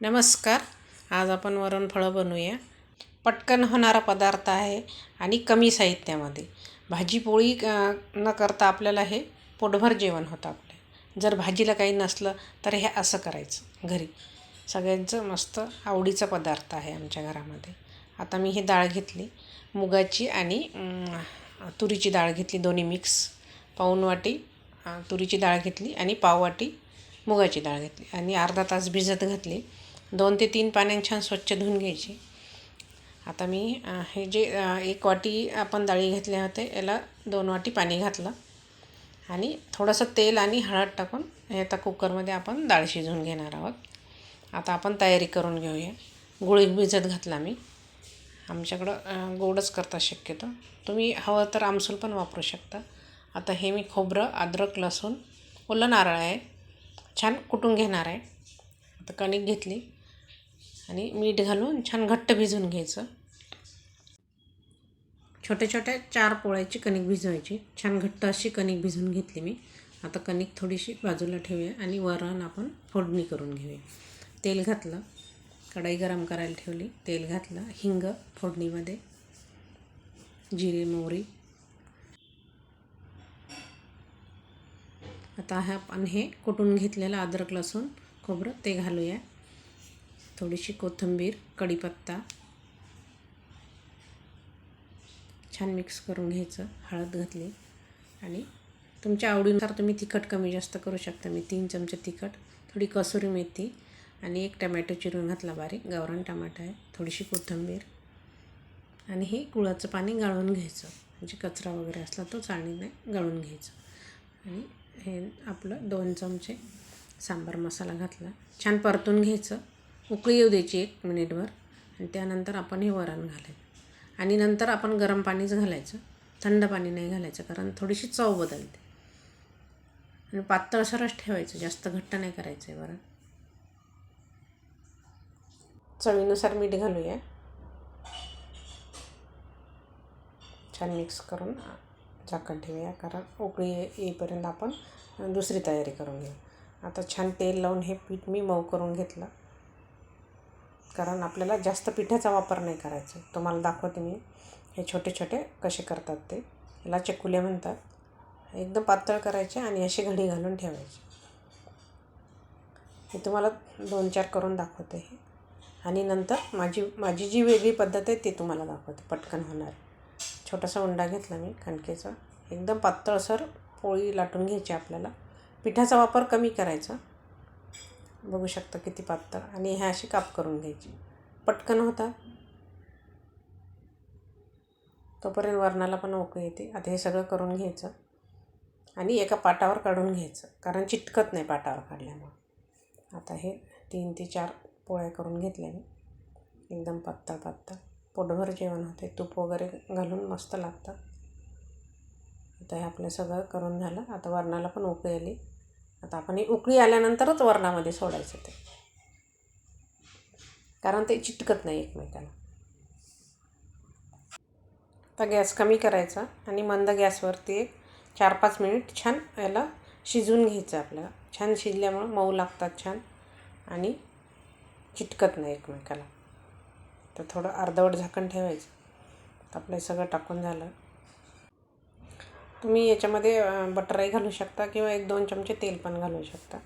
नमस्कार. आज आपण वरणफळं बनवूया. पटकन होणारा पदार्थ आहे आणि कमी साहित्यामध्ये. भाजीपोळी न करता आपल्याला हे पोटभर जेवण होतं आपलं. जर भाजीला काही नसलं तर हे असं करायचं घरी. सगळ्यांचं मस्त आवडीचा पदार्थ आहे आमच्या घरामध्ये. आता मी ही डाळ घेतली. मुगाची आणि तुरीची डाळ घेतली. दोन्ही मिक्स. पाऊण वाटी तुरीची डाळ घेतली आणि पाववाटी मुगाची डाळ घेतली. आणि अर्धा तास भिजत घातली. दोन ते तीन पाण्याने छान स्वच्छ धुवून घ्यायची. आता मी हे जे एक वाटी आपण डाळी घेतल्या होते याला दोन वाटी पाणी घातलं. आणि थोडंसं तेल आणि हळद टाकून हे आता कुकरमध्ये आपण डाळ शिजवून घेणार आहोत. आता आपण तयारी करून घेऊया. गुळ भिजत घातला मी. आमच्याकडं गोडच करता शक्यतो. तुम्ही हवं तर आमसूल पण वापरू शकता. आता हे मी खोबरं अद्रक लसूण ओलं नारळ आहे. छान कुटून घेणार आहे. आता कणिक घेतली. आणि मीठ घालून छान घट्ट भिजवून घ्यायचं. छोट्या छोट्या चार पोळ्याची कणिक भिजवायची. छान घट्ट अशी कणिक भिजवून घेतली मी. आता कणिक थोडीशी बाजूला ठेवूया आणि वरण आपण फोडणी करून घेऊया. तेल घातलं. कढई गरम करायला ठेवली. तेल घातलं. हिंग फोडणीमध्ये. जिरे मोहरी. आता हा आपण हे कुटून घेतलेलं अद्रक लसूण खोबरं ते घालूया. थोडीशी कोथिंबीर कढीपत्ता. छान मिक्स करून घ्यायचं हळद घातली. आणि तुमच्या आवडीनुसार तुम्ही तिखट कमी जास्त करू शकता. मी तीन चमचे तिखट थोडी कसुरी मेथी आणि एक टमॅटो चिरून घातला बारीक. गावरान टमाटा आहे थोडीशी कोथिंबीर. आणि हे गुळाचं पाणी गाळून घ्यायचं. म्हणजे कचरा वगैरे असला तो चाळणीने गाळून घ्यायचं. आणि हे आपलं दोन चमचे सांबार मसाला घातला. छान परतून घ्यायचं. उकळी येऊ द्यायची एक मिनिटभर आणि त्यानंतर आपण हे वरण घालायचं. आणि नंतर आपण गरम पाणीच घालायचं. थंड पाणी नाही घालायचं कारण थोडीशी चव बदलते. आणि पातळ सरस ठेवायचं. जास्त घट्ट नाही करायचं आहे वरण. चवीनुसार मीठ घालूया. छान मिक्स करून झाकण ठेवूया कारण उकळी येईपर्यंत आपण दुसरी तयारी करून घेऊ. आता छान तेल लावून हे पीठ मी मऊ करून घेतलं. कारण आपल्याला जास्त पिठाचा वापर नाही करायचा. तुम्हाला दाखवते मी. हे छोटे छोटे कसे करतात ते. याला चकुले म्हणतात. एकदम पातळ करायचे आणि अशी घडी घालून ठेवायचे. मी तुम्हाला दोन चार करून दाखवते हे. आणि नंतर माझी माझी जी वेगळी पद्धत आहे ती तुम्हाला दाखवते. पटकन होणार. छोटासा उंडा घेतला मी कणकेचा. एकदम पातळसर पोळी लाटून घ्यायची आपल्याला. पिठाचा वापर कमी करायचा. बघू शकता किती पातळ. आणि ह्या अशी काप करून घ्यायची. पटकन होता तोपर्यंत वरणाला पण ओकं येते. आता हे सगळं करून घ्यायचं. आणि एका पाटावर काढून घ्यायचं. कारण चिटकत नाही पाटावर काढल्यामुळं. आता हे तीन ते चार पोळ्या करून घेतल्या मी. एकदम पातळ पातळ. पोटभर जेवण होते. तूप वगैरे घालून मस्त लागतं. आता हे आपलं सगळं करून झालं. आता वरणाला पण ओकं आली आता आपण हे उकळी आल्यानंतरच वरणामध्ये सोडायचं ते. कारण ते चिटकत नाही एकमेकाला. आता गॅस कमी करायचा आणि मंद गॅसवरती एक चार पाच मिनिट छान याला शिजून घ्यायचं आपल्याला. छान शिजल्यामुळं मऊ लागतात छान आणि चिटकत नाही एकमेकाला. तर थोडं अर्धवट झाकण ठेवायचं. आपलं सगळं टाकून झालं. तुम्ही याच्यामध्ये बटरही घालू शकता किंवा एक दोन चमचे तेल पण घालू शकता.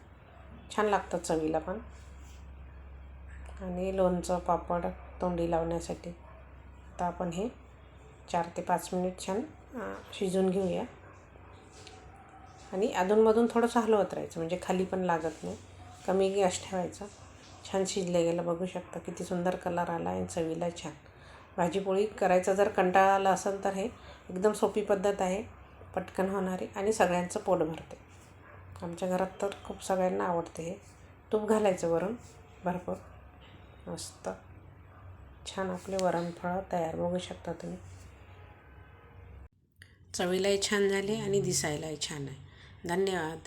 छान लागतं चवीला पण. आणि लोणचं पापड तोंडी लावण्यासाठी. आता आपण हे चार ते पाच मिनिट छान शिजून घेऊया. आणि अधूनमधून थोडंसं हलवत राहायचं म्हणजे खाली पण लागत नाही. कमी गॅस ठेवायचा. छान शिजलं गेलं बघू शकता किती सुंदर कलर आला आणि चवीला छान. भाजीपोळी करायचा जर कंटाळा आला असेल तर हे एकदम सोपी पद्धत आहे. पटकन होणारी आणि सगळ्यांचं पोट भरते. आमच्या घरात तर खूप सगळ्यांना आवडते हे. तूप घालायचं वरून भरपूर. मस्त. छान आपले वरणफळं तयार बघू शकता तुम्ही. चवीलाही छान झाले आणि दिसायलाही छान आहे. धन्यवाद.